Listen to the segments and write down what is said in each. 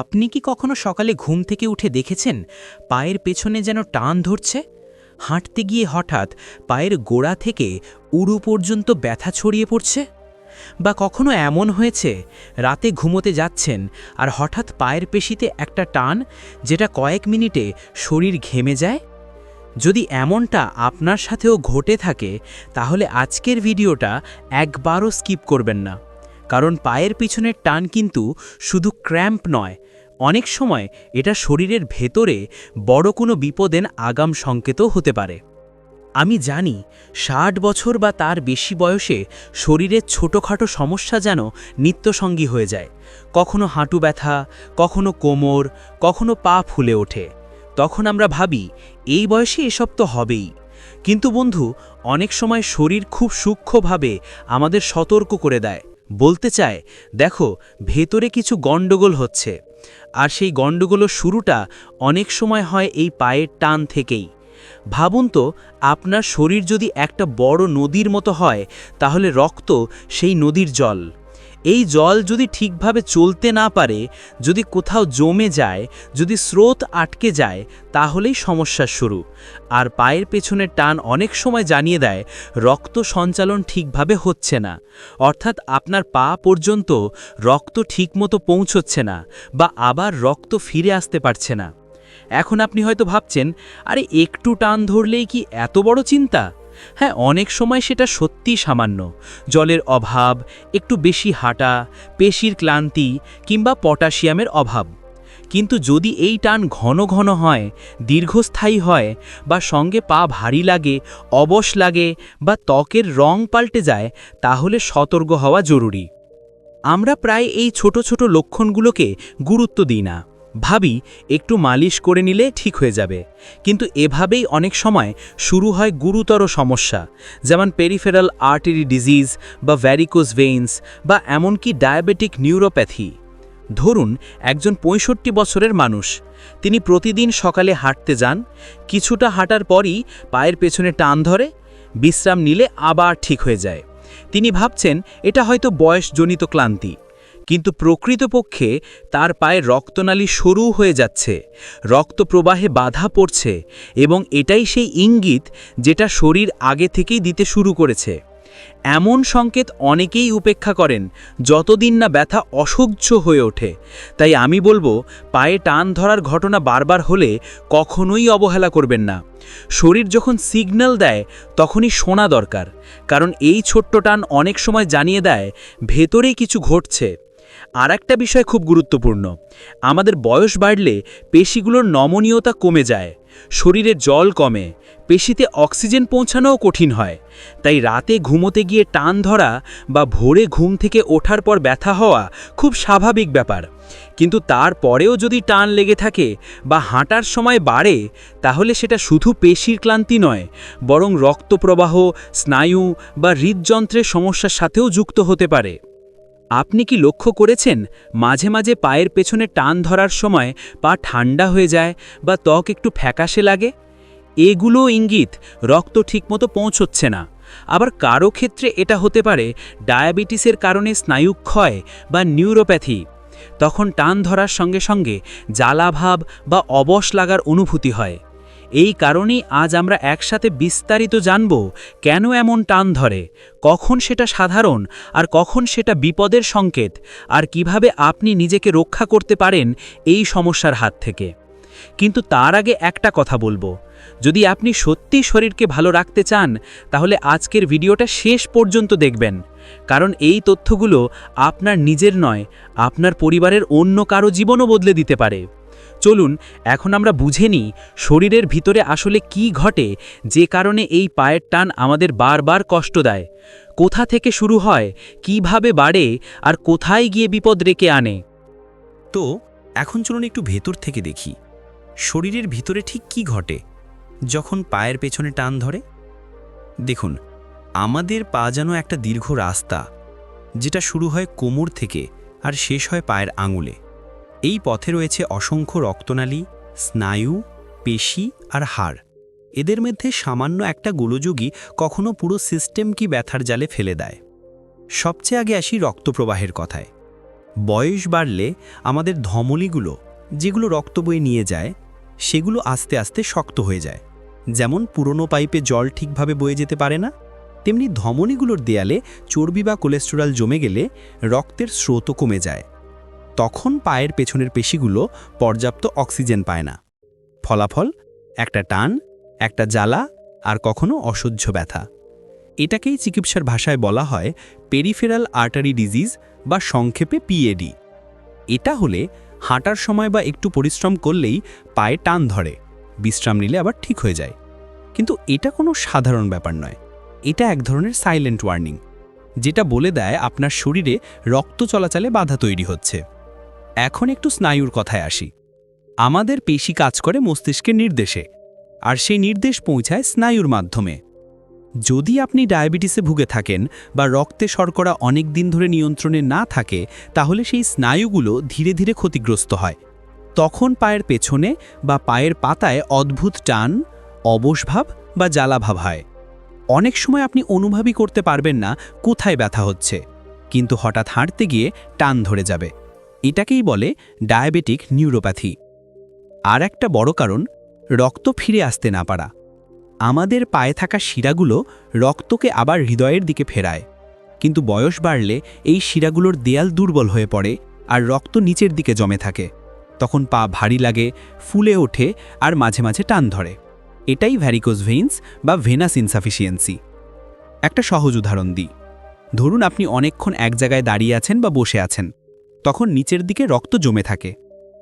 আপনি কি কখনো সকালে ঘুম থেকে উঠে দেখেছেন পায়ের পেছনে যেন টান ধরছে? হাঁটতে গিয়ে হঠাৎ পায়ের গোড়া থেকে উড়ু পর্যন্ত ব্যথা ছড়িয়ে পড়ছে? বা কখনো এমন হয়েছে, রাতে ঘুমোতে যাচ্ছেন আর হঠাৎ পায়ের পেশিতে একটা টান যেটা কয়েক মিনিটে শরীর ঘেমে যায়? যদি এমনটা আপনার সাথেও ঘটে থাকে, তাহলে আজকের ভিডিওটা একবারও স্কিপ করবেন না। কারণ পায়ের পিছনের টান কিন্তু শুধু ক্র্যাম্প নয়। অনেক সময় এটা শরীরের ভেতরে বড় কোনো বিপদের আগাম সংকেতও হতে পারে। আমি জানি ষাট বছর বা তার বেশি বয়সে শরীরের ছোটোখাটো সমস্যা যেন নিত্যসঙ্গী হয়ে যায়। কখনো হাঁটু ব্যথা, কখনো কোমর, কখনো পা ফুলে ওঠে। তখন আমরা ভাবি, এই বয়সে এসব তো হবেই। কিন্তু বন্ধু, অনেক সময় শরীর খুব সূক্ষ্মভাবে আমাদের সতর্ক করে দেয়। বলতে চায়, দেখো, ভেতরে কিছু গণ্ডগোল হচ্ছে। আর সেই গণ্ডগোলের শুরুটা অনেক সময় হয় এই পায়ের টান থেকেই। ভাবুন তো, আপনার শরীর যদি একটা বড় নদীর মতো হয়, তাহলে রক্ত সেই নদীর জল। এই জল যদি ঠিকভাবে চলতে না পারে, যদি কোথাও জমে যায়, যদি স্রোত আটকে যায়, তাহলেই সমস্যার শুরু। আর পায়ের পেছনের টান অনেক সময় জানিয়ে দেয়, রক্ত সঞ্চালন ঠিকভাবে হচ্ছে না। অর্থাৎ আপনার পা পর্যন্ত রক্ত ঠিকমতো পৌঁছচ্ছে না বা আবার রক্ত ফিরে আসতে পারছে না। এখন আপনি হয়তো ভাবছেন, আরে একটু টান ধরলেই কি এত বড় চিন্তা? হ্যাঁ অনেক সময় সেটা সত্যি সামান্য। জলের অভাব, একটু বেশি হাঁটা, পেশির ক্লান্তি কিংবা পটাশিয়ামের অভাব। কিন্তু যদি এই টান ঘন ঘন হয়, দীর্ঘস্থায়ী হয় বা সঙ্গে পা ভারী লাগে, অবশ লাগে বা ত্বকের রং পাল্টে যায়, তাহলে সতর্ক হওয়া জরুরি। আমরা প্রায় এই ছোট ছোট লক্ষণগুলোকে গুরুত্ব দিই না। ভাবি, একটু মালিশ করে নিলে ঠিক হয়ে যাবে। কিন্তু এভাবেই অনেক সময় শুরু হয় গুরুতর সমস্যা, যেমন পেরিফেরাল আর্টারি ডিজিজ বা ভ্যারিকোজ ভেইনস বা এমনকি ডায়াবেটিক নিউরোপ্যাথি ধরুন, একজন পঁয়ষট্টি বছরের মানুষ, তিনি প্রতিদিন সকালে হাঁটতে যান, কিছুটা হাঁটার পরই পায়ের পেছনে টান ধরে, বিশ্রাম নিলে আবার ঠিক হয়ে যায়। তিনি ভাবছেন, এটা হয়তো বয়সজনিত ক্লান্তি। কিন্তু প্রকৃতপক্ষে তার পায়ে রক্তনালী সরু হয়ে যাচ্ছে। রক্ত প্রবাহে বাধা পড়ছে এবং এটাই সেই ইঙ্গিত যেটা শরীর আগে থেকেই দিতে শুরু করেছে। এমন সংকেত অনেকেই উপেক্ষা করেন, যতদিন না ব্যথা অসহ্য হয়ে ওঠে। তাই আমি বলব, পায়ে টান ধরার ঘটনা বারবার হলে কখনোই অবহেলা করবেন না। শরীর যখন সিগন্যাল দেয়, তখনই শোনা দরকার। কারণ এই ছোট্ট টান অনেক সময় জানিয়ে দেয়, ভেতরেই কিছু ঘটছে। আর একটা বিষয় খুব গুরুত্বপূর্ণ। আমাদের বয়স বাড়লে পেশিগুলোর নমনীয়তা কমে যায়, শরীরে জল কমে, পেশিতে অক্সিজেন পৌঁছানোও কঠিন হয়। তাই রাতে ঘুমোতে গিয়ে টান ধরা বা ভোরে ঘুম থেকে ওঠার পর ব্যথা হওয়া খুব স্বাভাবিক ব্যাপার। কিন্তু তারপরেও যদি টান লেগে থাকে বা হাঁটার সময় বাড়ে, তাহলে সেটা শুধু পেশির ক্লান্তি নয়, বরং রক্তপ্রবাহ, স্নায়ু বা হৃদযন্ত্রের সমস্যার সাথেও যুক্ত হতে পারে। আপনি কি লক্ষ্য করেছেন, মাঝে মাঝে পায়ের পেছনে টান ধরার সময় পা ঠান্ডা হয়ে যায় বা ত্বক একটু ফ্যাকাশে লাগে? এগুলো ইঙ্গিত রক্ত ঠিকমতো পৌঁছচ্ছে না। আবার কারও ক্ষেত্রে এটা হতে পারে, ডায়াবেটিসের কারণে স্নায়ুক্ষয় বা নিউরোপ্যাথি। তখন টান ধরার সঙ্গে সঙ্গে জ্বালাভাব বা অবশ লাগার অনুভূতি হয়। এই কারণেই আজ আমরা একসাথে বিস্তারিত জানব কেন এমন টান ধরে, কখন সেটা সাধারণ আর কখন সেটা বিপদের সংকেত, আর কীভাবে আপনি নিজেকে রক্ষা করতে পারেন এই সমস্যার হাত থেকে। কিন্তু তার আগে একটা কথা বলব। যদি আপনি সত্যি শরীরকে ভালো রাখতে চান, তাহলে আজকের ভিডিওটা শেষ পর্যন্ত দেখবেন। কারণ এই তথ্যগুলো আপনার নিজের নয়, আপনার পরিবারের অন্য কারও জীবনও বদলে দিতে পারে। চলুন, এখন আমরা বুঝে নিই শরীরের ভিতরে আসলে কি ঘটে, যে কারণে এই পায়ের টান আমাদের বারবার কষ্ট দেয়। কোথা থেকে শুরু হয়, কীভাবে বাড়ে, আর কোথায় গিয়ে বিপদ রেখে আনে? তো, এখন চলুন একটু ভেতর থেকে দেখি, শরীরের ভিতরে ঠিক কি ঘটে, যখন পায়ের পেছনে টান ধরে? দেখুন, আমাদের পা যেন একটা দীর্ঘ রাস্তা, যেটা শুরু হয় কোমর থেকে আর শেষ হয় পায়ের আঙুলে। এই পথে রয়েছে অসংখ্য রক্তনালী, স্নায়ু, পেশি আর হাড়। এদের মধ্যে সামান্য একটা গোলযোগই কখনো পুরো সিস্টেম কি ব্যথার জালে ফেলে দেয়। সবচেয়ে আগে আসি রক্তপ্রবাহের কথায়। বয়স বাড়লে আমাদের ধমনীগুলো, যেগুলো রক্ত বয়ে নিয়ে যায়, সেগুলো আস্তে আস্তে শক্ত হয়ে যায়। যেমন পুরনো পাইপে জল ঠিকভাবে বয়ে যেতে পারে না, তেমনি ধমনীগুলোর দেয়ালে চর্বি বা কোলেস্টেরল জমে গেলে রক্তের স্রোতও কমে যায়। তখন পায়ের পেছনের পেশিগুলো পর্যাপ্ত অক্সিজেন পায় না। ফলাফল, একটা টান, একটা জ্বালা, আর কখনো অসহ্য ব্যথা। এটাকেই চিকিৎসার ভাষায় বলা হয় পেরিফেরাল আর্টারি ডিজিজ বা সংক্ষেপে পিএডি এটা হলে হাঁটার সময় বা একটু পরিশ্রম করলেই পায়ে টান ধরে, বিশ্রাম নিলে আবার ঠিক হয়ে যায়। কিন্তু এটা কোনো সাধারণ ব্যাপার নয়। এটা এক ধরনের সাইলেন্ট ওয়ার্নিং যেটা বলে দেয় আপনার শরীরে রক্ত চলাচলে বাধা তৈরি হচ্ছে। এখন একটু স্নায়ুর কথায় আসি। আমাদের পেশি কাজ করে মস্তিষ্কের নির্দেশে, আর সেই নির্দেশ পৌঁছায় স্নায়ুর মাধ্যমে। যদি আপনি ডায়াবেটিসে ভুগে থাকেন বা রক্তে শর্করা অনেক দিন ধরে নিয়ন্ত্রণে না থাকে, তাহলে সেই স্নায়ুগুলো ধীরে ধীরে ক্ষতিগ্রস্ত হয়। তখন পায়ের পেছনে বা পায়ের পাতায় অদ্ভুত টান অবসভাব বা জ্বালাভাব হয়। অনেক সময় আপনি অনুভবই করতে পারবেন না কোথায় ব্যথা হচ্ছে, কিন্তু হঠাৎ হাঁটতে গিয়ে টান ধরে যাবে। এটাকেই বলে ডায়াবেটিক নিউরোপ্যাথি। আর একটা বড় কারণ, রক্ত ফিরে আসতে না পারা। আমাদের পায়ে থাকা শিরাগুলো রক্তকে আবার হৃদয়ের দিকে ফেরায়। কিন্তু বয়স বাড়লে এই শিরাগুলোর দেয়াল দুর্বল হয়ে পড়ে আর রক্ত নিচের দিকে জমে থাকে। তখন পা ভারী লাগে, ফুলে ওঠে আর মাঝে মাঝে টান ধরে। এটাই ভ্যারিকোজ ভেইন্স বা ভেনাস ইনসাফিসিয়েন্সি একটা সহজ উদাহরণ দিই। ধরুন আপনি অনেকক্ষণ এক জায়গায় দাঁড়িয়ে আছেন বা বসে আছেন। তখন নিচের দিকে রক্ত জমে থাকে।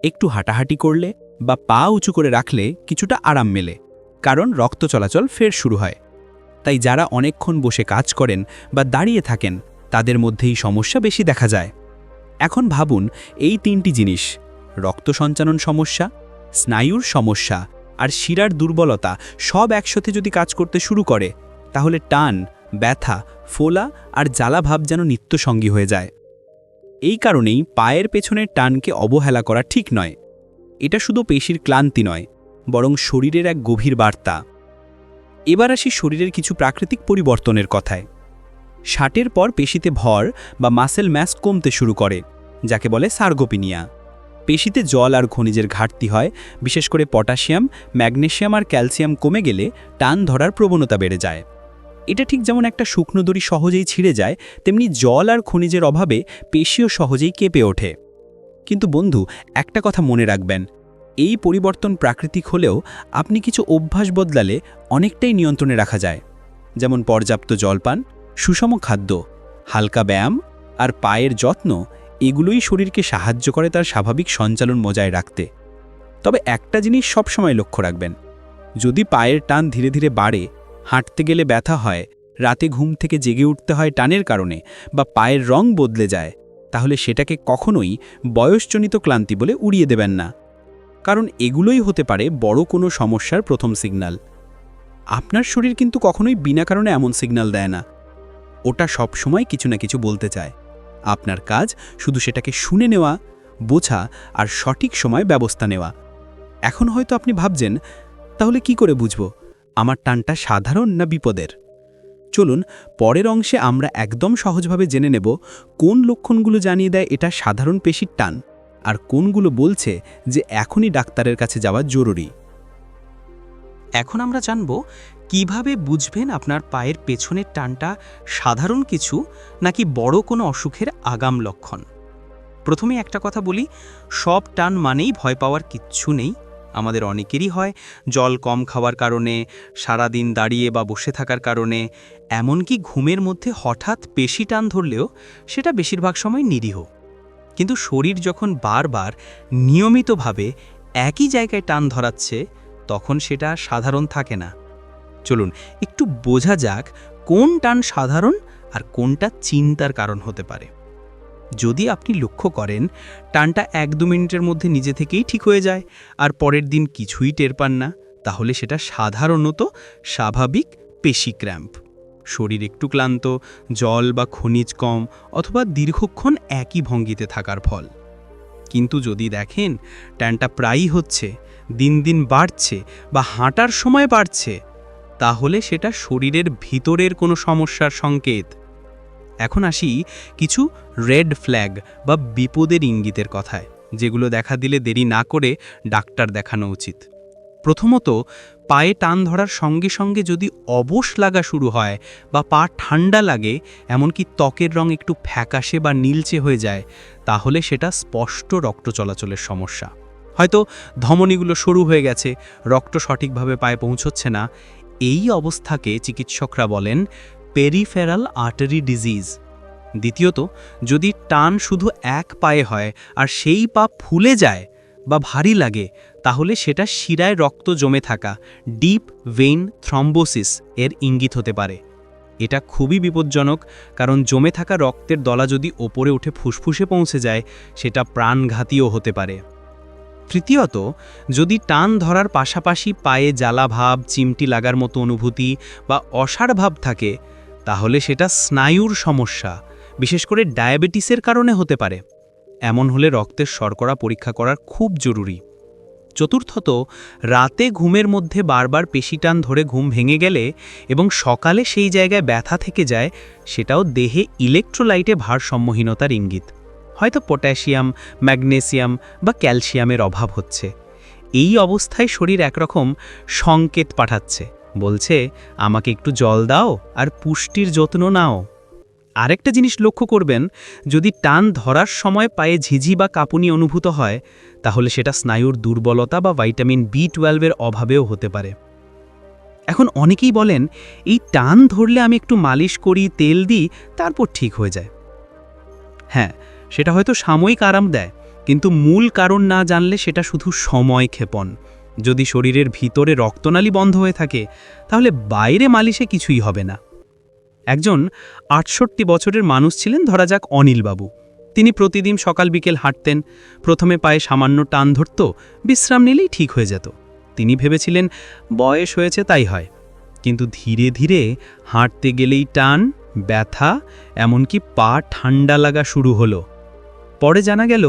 একটু হাঁটাহাঁটি করলে বা পা উঁচু করে রাখলে কিছুটা আরাম মেলে, কারণ রক্ত চলাচল ফের শুরু হয়। তাই যারা অনেকক্ষণ বসে কাজ করেন বা দাঁড়িয়ে থাকেন, তাদের মধ্যেই সমস্যা বেশি দেখা যায়। এখন ভাবুন, এই তিনটি জিনিস, রক্ত সঞ্চালন সমস্যা, স্নায়ুর সমস্যা আর শিরার দুর্বলতা, সব একসাথে যদি কাজ করতে শুরু করে, তাহলে টান, ব্যথা, ফোলা আর জ্বালাভাব যেন নিত্যসঙ্গী হয়ে যায়। এই কারণেই পায়ের পেছনের টানকে অবহেলা করা ঠিক নয়। এটা শুধু পেশির ক্লান্তি নয়, বরং শরীরের এক গভীর বার্তা। এবার আসি শরীরের কিছু প্রাকৃতিক পরিবর্তনের কথায়। ষাটের পর পেশিতে ভর বা মাসেল ম্যাস কমতে শুরু করে, যাকে বলে সার্গোপিনিয়া। পেশিতে জল আর খনিজের ঘাটতি হয়, বিশেষ করে পটাশিয়াম, ম্যাগনেশিয়াম আর ক্যালসিয়াম কমে গেলে টান ধরার প্রবণতা বেড়ে যায়। এটা ঠিক যেমন একটা শুকনো দড়ি সহজেই ছিঁড়ে যায়, তেমনি জল আর খনিজের অভাবে পেশিও সহজেই কেঁপে ওঠে। কিন্তু বন্ধু, একটা কথা মনে রাখবেন, এই পরিবর্তন প্রাকৃতিক হলেও আপনি কিছু অভ্যাস বদলালে অনেকটাই নিয়ন্ত্রণে রাখা যায়। যেমন পর্যাপ্ত জলপান, সুষম খাদ্য, হালকা ব্যায়াম আর পায়ের যত্ন, এগুলোই শরীরকে সাহায্য করে তার স্বাভাবিক সঞ্চালন মজায় রাখতে। তবে একটা জিনিস সবসময় লক্ষ্য রাখবেন, যদি পায়ের টান ধীরে ধীরে বাড়ে হাঁটতে গেলে ব্যথা হয়, রাতে ঘুম থেকে জেগে উঠতে হয় টানের কারণে বা পায়ের রং বদলে যায়, তাহলে সেটাকে কখনোই বয়সজনিত ক্লান্তি বলে উড়িয়ে দেবেন না। কারণ এগুলোই হতে পারে বড় কোনো সমস্যার প্রথম সিগন্যাল আপনার শরীর কিন্তু কখনোই বিনা কারণে এমন সিগন্যাল দেয় না। ওটা সব সময় কিছু না কিছু বলতে চায়। আপনার কাজ শুধু সেটাকে শুনে নেওয়া, বোঝা আর সঠিক সময় ব্যবস্থা নেওয়া। এখন হয়তো আপনি ভাবছেন, তাহলে কি করে বুঝব? আমার টানটা সাধারণ না বিপদের? চলুন, পরের অংশে আমরা একদম সহজভাবে জেনে নেব কোন লক্ষণগুলো জানিয়ে দেয় এটা সাধারণ পেশির টান আর কোনগুলো বলছে যে এখনই ডাক্তারের কাছে যাওয়া জরুরি। এখন আমরা জানব কীভাবে বুঝবেন আপনার পায়ের পেছনের টানটা সাধারণ কিছু নাকি বড় কোনো অসুখের আগাম লক্ষণ? প্রথমে একটা কথা বলি, সব টান মানেই ভয় পাওয়ার কিচ্ছু নেই। আমাদের অনেকেরই হয়। জল কম খাওয়ার কারণে, সারাদিন দাঁড়িয়ে বা বসে থাকার কারণে, এমনকি ঘুমের মধ্যে হঠাৎ পেশি টান ধরলেও সেটা বেশিরভাগ সময় নিরীহ। কিন্তু শরীর যখন বারবার নিয়মিতভাবে একই জায়গায় টান ধরাচ্ছে, তখন সেটা সাধারণ থাকে না। চলুন, একটু বোঝা যাক কোন টান সাধারণ আর কোনটা চিন্তার কারণ হতে পারে। যদি আপনি লক্ষ্য করেন, টানটা এক দু মিনিটের মধ্যে নিজে থেকেই ঠিক হয়ে যায় আর পরের দিন কিছুই টের পান না, তাহলে সেটা সাধারণত স্বাভাবিক পেশি ক্র্যাম্প। শরীর একটু ক্লান্ত, জল বা খনিজ কম অথবা দীর্ঘক্ষণ একই ভঙ্গিতে থাকার ফল। কিন্তু যদি দেখেন ট্যানটা প্রায়ই হচ্ছে, দিন দিন বাড়ছে বা হাঁটার সময় বাড়ছে, তাহলে সেটা শরীরের ভিতরের কোনো সমস্যার সংকেত। এখন আসি কিছু রেড ফ্ল্যাগ বা বিপদের ইঙ্গিতের কথায়, যেগুলো দেখা দিলে দেরি না করে ডাক্তার দেখানো উচিত। প্রথমত, পায়ে টান ধরার সঙ্গে সঙ্গে যদি অবশ লাগা শুরু হয় বা পা ঠান্ডা লাগে, এমনকি ত্বকের রং একটু ফ্যাকাশে বা নীলচে হয়ে যায়, তাহলে সেটা স্পষ্ট রক্ত চলাচলের সমস্যা। হয়তো ধমনীগুলো সরু হয়ে গেছে, রক্ত সঠিকভাবে পায়ে পৌঁছচ্ছে না, এই অবস্থাকে চিকিৎসকরা বলেন পেরিফেরাল আর্টারি ডিজিজ। দ্বিতীয়ত, যদি টান শুধু এক পায়ে হয় আর সেই পা ফুলে যায় বা ভারী লাগে, তাহলে সেটা শিরায় রক্ত জমে থাকা ডিপ ভেইন থ্রম্বোসিস এর ইঙ্গিত হতে পারে। এটা খুবই বিপজ্জনক, কারণ জমে থাকা রক্তের দলা যদি ওপরে উঠে ফুসফুসে পৌঁছে যায়, সেটা প্রাণঘাতীও হতে পারে। তৃতীয়ত, যদি টান ধরার পাশাপাশি পায়ে জ্বালা ভাব, চিমটি লাগার মতো অনুভূতি বা অসাড় ভাব থাকে তাহলে সেটা স্নায়ুর সমস্যা, বিশেষ করে ডায়াবেটিসের কারণে হতে পারে। এমন হলে রক্তের শর্করা পরীক্ষা করার খুব জরুরি। চতুর্থত, রাতে ঘুমের মধ্যে বারবার পেশি টান ধরে ঘুম ভেঙে গেলে এবং সকালে সেই জায়গায় ব্যথা থেকে যায়, সেটাও দেহে ইলেকট্রোলাইটে ভারসাম্যহীনতার ইঙ্গিত। হয়তো পটাশিয়াম, ম্যাগনেসিয়াম বা ক্যালসিয়ামের অভাব হচ্ছে। এই অবস্থায় শরীর একরকম সংকেত পাঠাচ্ছে। বলছে, আমাকে একটু জল দাও আর পুষ্টির যত্ন নাও। আরেকটা জিনিস লক্ষ্য করবেন, যদি টান ধরার সময় পায়ে ঝিঝি বা কাঁপুনি অনুভূত হয়, তাহলে সেটা স্নায়ুর দুর্বলতা বা ভাইটামিন বি টুয়েলভের অভাবেও হতে পারে। এখন অনেকেই বলেন, এই টান ধরলে আমি একটু মালিশ করি, তেল দিই, তারপর ঠিক হয়ে যায়। হ্যাঁ সেটা হয়তো সাময়িক আরাম দেয়, কিন্তু মূল কারণ না জানলে সেটা শুধু সময় ক্ষেপণ। যদি শরীরের ভিতরে রক্তনালী বন্ধ হয়ে থাকে, তাহলে বাইরে মালিশে কিছুই হবে না। একজন আটষট্টি বছরের মানুষ ছিলেন, ধরা যাক অনিলবাবু। তিনি প্রতিদিন সকাল বিকেল হাঁটতেন, প্রথমে পায়ে সামান্য টান ধরত, বিশ্রাম নিলেই ঠিক হয়ে যেত। তিনি ভেবেছিলেন, বয়স হয়েছে তাই হয়। কিন্তু ধীরে ধীরে হাঁটতে গেলেই টান, ব্যথা, এমনকি পা ঠান্ডা লাগা শুরু হলো। পরে জানা গেল,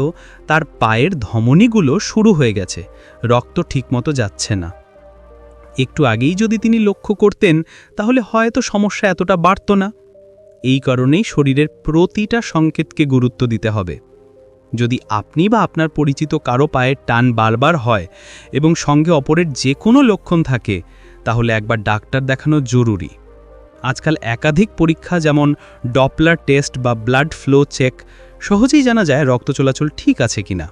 তার পায়ের ধমনীগুলো শুরু হয়ে গেছে, রক্ত ঠিকমতো যাচ্ছে না। একটু আগেই যদি তিনি লক্ষ্য করতেন, তাহলে হয়তো সমস্যা এতটা বাড়ত না। এই কারণেই শরীরের প্রতিটা সংকেতকে গুরুত্ব দিতে হবে। যদি আপনি বা আপনার পরিচিত কারও পায়ের টান বারবার হয় এবং সঙ্গে অপরের যে কোনো লক্ষণ থাকে, তাহলে একবার ডাক্তার দেখানো জরুরি। আজকাল একাধিক পরীক্ষা যেমন ডপলার টেস্ট বা ব্লাড ফ্লো চেক সহজেই জানা যায় রক্ত চলাচল ঠিক আছে কিনা।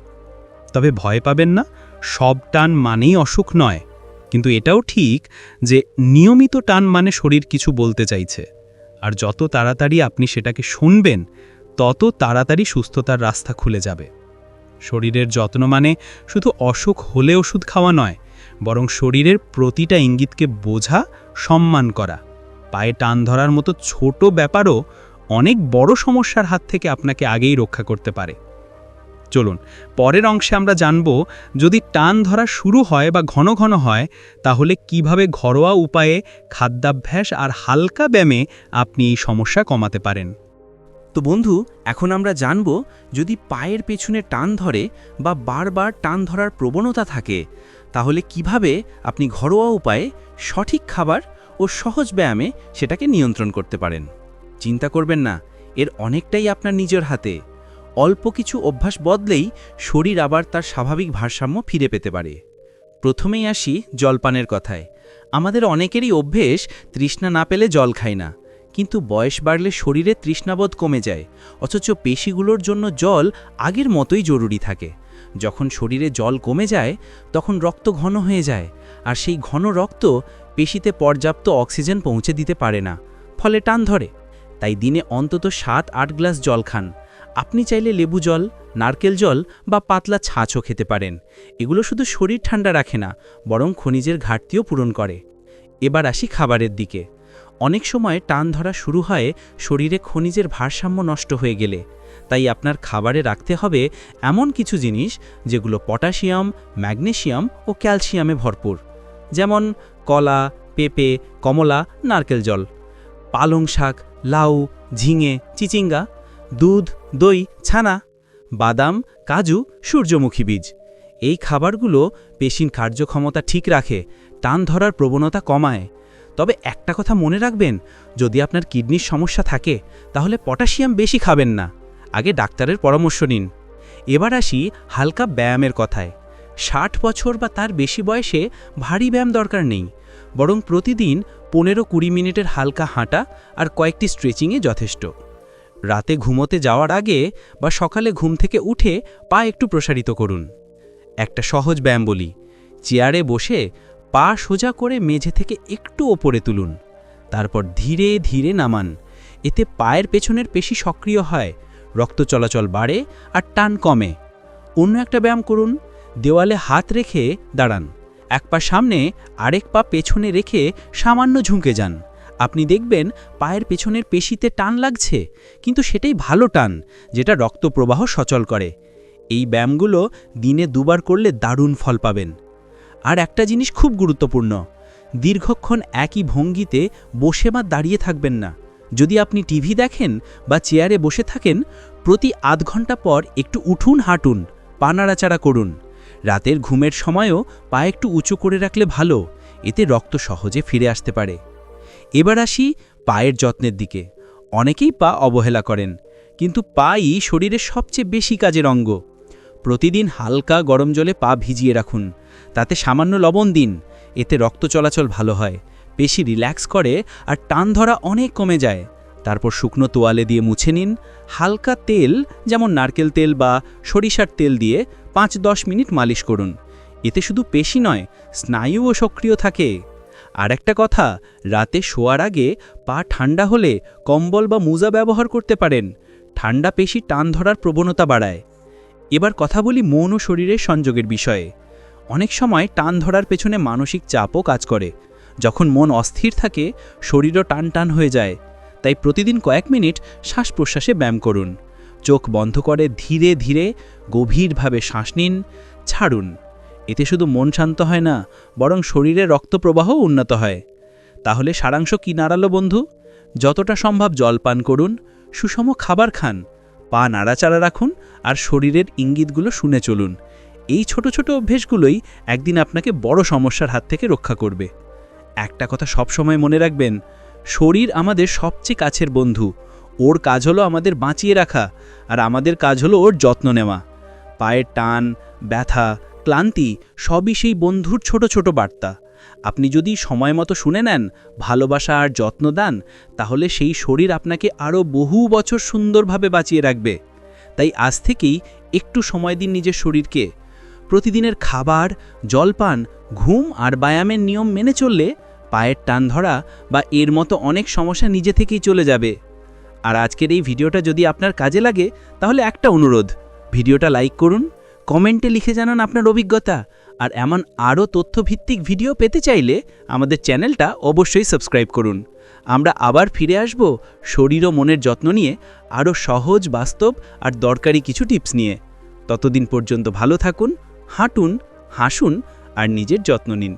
তবে ভয় পাবেন না, সব টান মানেই অসুখ নয়। কিন্তু এটাও ঠিক যে নিয়মিত টান মানে শরীর কিছু বলতে চাইছে। আর যত তাড়াতাড়ি আপনি সেটাকে শুনবেন, তত তাড়াতাড়ি সুস্থতার রাস্তা খুলে যাবে। শরীরের যত্ন মানে শুধু অসুখ হলে ওষুধ খাওয়া নয়, বরং শরীরের প্রতিটা ইঙ্গিতকে বোঝা, সম্মান করা। পায়ে টান ধরার মতো ছোট ব্যাপারও অনেক বড় সমস্যার হাত থেকে আপনাকে আগেই রক্ষা করতে পারে। চলুন, পরের অংশে আমরা জানব, যদি টান ধরা শুরু হয় বা ঘন ঘন হয়, তাহলে কীভাবে ঘরোয়া উপায়ে খাদ্যাভ্যাস আর হালকা ব্যায়ামে আপনি এই সমস্যা কমাতে পারেন? তো বন্ধু, এখন আমরা জানব, যদি পায়ের পেছনে টান ধরে বা বারবার টান ধরার প্রবণতা থাকে, তাহলে কীভাবে আপনি ঘরোয়া উপায়ে সঠিক খাবার ও সহজ ব্যায়ামে সেটাকে নিয়ন্ত্রণ করতে পারেন? চিন্তা করবেন না, এর অনেকটাই আপনার নিজের হাতে। অল্প কিছু অভ্যাস বদলেই শরীর আবার তার স্বাভাবিক ভারসাম্য ফিরে পেতে পারে। প্রথমেই আসি জলপানের কথায়। আমাদের অনেকেরই অভ্যেস, তৃষ্ণা না পেলে জল খায় না। কিন্তু বয়স বাড়লে শরীরে তৃষ্ণাবোধ কমে যায়, অথচ পেশিগুলোর জন্য জল আগের মতোই জরুরি থাকে। যখন শরীরে জল কমে যায়, তখন রক্ত ঘন হয়ে যায়, আর সেই ঘন রক্ত পেশিতে পর্যাপ্ত অক্সিজেন পৌঁছে দিতে পারে না, ফলে টান ধরে। তাই দিনে অন্তত সাত, আট গ্লাস জল খান। আপনি চাইলে লেবু জল, নারকেল জল বা পাতলা ছাঁচও খেতে পারেন। এগুলো শুধু শরীর ঠান্ডা রাখে না, বরং খনিজের ঘাটতিও পূরণ করে। এবার আসি খাবারের দিকে। অনেক সময় টান ধরা শুরু হয় শরীরে খনিজের ভারসাম্য নষ্ট হয়ে গেলে। তাই আপনার খাবারে রাখতে হবে এমন কিছু জিনিস যেগুলো পটাশিয়াম, ম্যাগনেশিয়াম ও ক্যালসিয়ামে ভরপুর। যেমন কলা, পেঁপে, কমলা, নারকেল জল। পালং শাক লাউ, ঝিঙে, চিচিঙ্গা, দুধ, দই, ছানা, বাদাম, কাজু, সূর্যমুখী বীজ। এই খাবারগুলো পেশির কার্যক্ষমতা ঠিক রাখে, টান ধরার প্রবণতা কমায়। তবে একটা কথা মনে রাখবেন, যদি আপনার কিডনির সমস্যা থাকে, তাহলে পটাশিয়াম বেশি খাবেন না। আগে ডাক্তারের পরামর্শ নিন। এবার আসি হালকা ব্যায়ামের কথায়। ষাট বছর বা তার বেশি বয়সে ভারী ব্যায়াম দরকার নেই। বরং প্রতিদিন পনেরো কুড়ি মিনিটের হালকা হাঁটা আর কয়েকটি স্ট্রেচিংয়ে যথেষ্ট। রাতে ঘুমোতে যাওয়ার আগে বা সকালে ঘুম থেকে উঠে পা একটু প্রসারিত করুন। একটা সহজ ব্যায়াম বলি, চেয়ারে বসে পা সোজা করে মেঝে থেকে একটু ওপরে তুলুন, তারপর ধীরে ধীরে নামান। এতে পায়ের পেছনের পেশি সক্রিয় হয়, রক্ত চলাচল বাড়ে আর টান কমে। অন্য একটা ব্যায়াম করুন, দেওয়ালে হাত রেখে দাঁড়ান। এক পা সামনে, আরেক পা পেছনে রেখে সামান্য ঝুঁকে যান। আপনি দেখবেন পায়ের পেছনের পেশিতে টান লাগছে, কিন্তু সেটাই ভালো টান, যেটা রক্ত প্রবাহ সচল করে। এই ব্যায়ামগুলো দিনে দুবার করলে দারুণ ফল পাবেন। আর একটা জিনিস খুব গুরুত্বপূর্ণ, দীর্ঘক্ষণ একই ভঙ্গিতে বসে বা দাঁড়িয়ে থাকবেন না। যদি আপনি টিভি দেখেন বা চেয়ারে বসে থাকেন, প্রতি আধ ঘণ্টা পর একটু উঠুন, হাঁটুন, পা নাড়াচাড়া করুন। রাতের ঘুমের সময়ও পা একটু উঁচু করে রাখলে ভালো, এতে রক্ত সহজে ফিরে আসতে পারে। এবার আসি পায়ের যত্নের দিকে। অনেকেই পা অবহেলা করেন, কিন্তু পাই শরীরের সবচেয়ে বেশি কাজের অঙ্গ। প্রতিদিন হালকা গরম জলে পা ভিজিয়ে রাখুন, তাতে সামান্য লবণ দিন, এতে রক্ত চলাচল ভালো হয়, পেশি রিল্যাক্স করে আর টান ধরা অনেক কমে যায়। তারপর শুকনো তোয়ালে দিয়ে মুছে নিন, হালকা তেল যেমন নারকেল তেল বা সরিষার তেল দিয়ে পাঁচ দশ মিনিট মালিশ করুন। এতে শুধু পেশি নয়, স্নায়ুও সক্রিয় থাকে। আর একটা কথা, রাতে শোয়ার আগে পা ঠান্ডা হলে কম্বল বা মোজা ব্যবহার করতে পারেন। ঠান্ডা পেশি টান ধরার প্রবণতা বাড়ায়। এবার কথা বলি মন ও শরীরের সংযোগের বিষয়ে। অনেক সময় টান ধরার পেছনে মানসিক চাপও কাজ করে। যখন মন অস্থির থাকে, শরীরও টান টান হয়ে যায়। তাই প্রতিদিন কয়েক মিনিট শ্বাস প্রশ্বাসে ব্যায়াম করুন। চোখ বন্ধ করে ধীরে ধীরে গভীরভাবে শ্বাস নিন, ছাড়ুন। এতে শুধু মন শান্ত হয় না, বরং শরীরের রক্তপ্রবাহও উন্নত হয়। তাহলে সারাংশ কি নাড়ালো বন্ধু? যতটা সম্ভব জল পান করুন, সুষম খাবার খান, পা নাড়াচাড়া রাখুন আর শরীরের ইঙ্গিতগুলো শুনে চলুন। এই ছোট ছোট অভ্যেসগুলোই একদিন আপনাকে বড় সমস্যার হাত থেকে রক্ষা করবে। একটা কথা সবসময় মনে রাখবেন, শরীর আমাদের সবচেয়ে কাছের বন্ধু। ওর কাজ হলো আমাদের বাঁচিয়ে রাখা, আর আমাদের কাজ হলো ওর যত্ন নেওয়া। পায়ের টান, ব্যথা, ক্লান্তি সবই সেই বন্ধুর ছোট ছোট বার্তা। আপনি যদি সময় মতো শুনে নেন, ভালোবাসা আর যত্ন দান, তাহলে সেই শরীর আপনাকে আরও বহু বছর সুন্দরভাবে বাঁচিয়ে রাখবে। তাই আজ থেকেই একটু সময় দিন নিজের শরীরকে। প্রতিদিনের খাবার, জলপান, ঘুম আর ব্যায়ামের নিয়ম মেনে চললে পায়ের টান ধরা বা এর মতো অনেক সমস্যা নিজে থেকেই চলে যাবে। আর আজকের এই ভিডিওটা যদি আপনার কাজে লাগে, তাহলে একটা অনুরোধ। ভিডিওটা লাইক করুন, কমেন্টে লিখে জানান আপনার অভিজ্ঞতা। আর এমন আরও তথ্যভিত্তিক ভিডিও পেতে চাইলে আমাদের চ্যানেলটা অবশ্যই সাবস্ক্রাইব করুন। আমরা আবার ফিরে আসব শরীর ও মনের যত্ন নিয়ে আরও সহজ, বাস্তব আর দরকারি কিছু টিপস নিয়ে। ততদিন পর্যন্ত ভালো থাকুন, হাঁটুন, হাসুন আর নিজের যত্ন নিন।